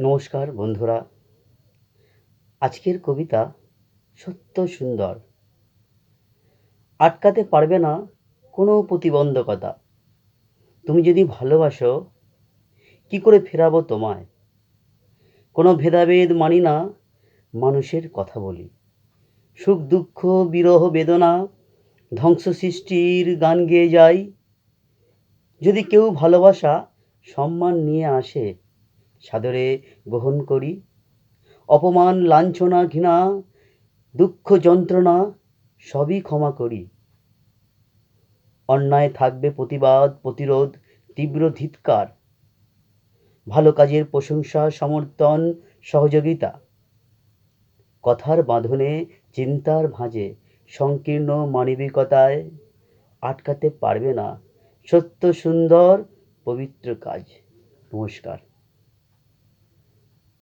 নমস্কার বন্ধুরা। আজকের কবিতা সত্য সুন্দর। আটকাতে পারবে না কোনো প্রতিবন্ধকতা। তুমি যদি ভালোবাসো, কি করে ফেরাবো তোমায়? কোনো ভেদাভেদ মানি না মানুষের কথা বলি। সুখ, দুঃখ, বিরহ, বেদনা, ধ্বংস সৃষ্টির গান গেয়ে যাই। যদি কেউ ভালোবাসা সম্মান নিয়ে আসে সাদরে গ্রহণ করি। অপমান, লাঞ্ছনা, ঘৃণা, দুঃখ, যন্ত্রণা সবই ক্ষমা করি। অন্যায় থাকবে প্রতিবাদ, প্রতিরোধ, তীব্র ধিৎকার। ভালো কাজের প্রশংসা, সমর্থন, সহযোগিতা। কথার বাঁধনে, চিন্তার ভাঁজে, সংকীর্ণ মানবিকতায় আটকাতে পারবে না সত্য, সুন্দর, পবিত্র কাজ। নমস্কার।